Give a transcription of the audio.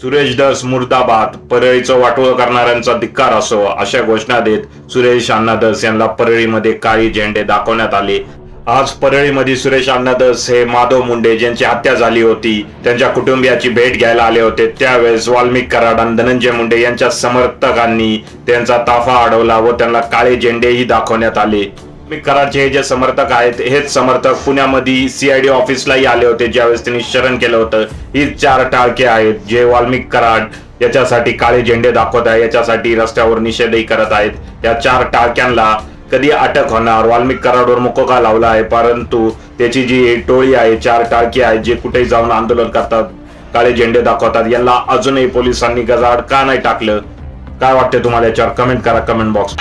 सुरेशदास मुर्दाबाद परळीचं वाटोळं करणाऱ्यांचा धिक्कार असो अशा घोषणा देत सुरेश अण्णादस यांना परळीमध्ये काळी झेंडे दाखवण्यात आले. आज परळीमध्ये सुरेश अण्णादस हे माधव मुंडे ज्यांची हत्या झाली होती त्यांच्या कुटुंबियाची भेट घ्यायला आले होते. त्यावेळेस वाल्मिक कराड आणि धनंजय मुंडे यांच्या समर्थकांनी त्यांचा ताफा अडवला व त्यांना काळे झेंडेही दाखवण्यात आले. वाल्मिक कराडचे हे जे समर्थक आहेत हेच समर्थक पुण्यामध्ये सीआयडी ऑफिसलाही आले होते ज्यावेळेस त्यांनी शरण केलं होतं. ही चार टाळके आहेत जे वाल्मिक कराड याच्यासाठी काळे झेंडे दाखवत आहे याच्यासाठी रस्त्यावर निषेधही करत आहेत. या चार टाळक्यांना कधी अटक होणार? वाल्मिक कराडवर मुकोका लावला आहे परंतु त्याची जी टोळी आहे चार टाळकी आहेत जे कुठेही जाऊन आंदोलन करतात काळे झेंडे दाखवतात यांना अजूनही पोलिसांनी गजाड का नाही टाकलं? काय वाटते तुम्हाला याच्यावर? कमेंट करा कमेंट बॉक्स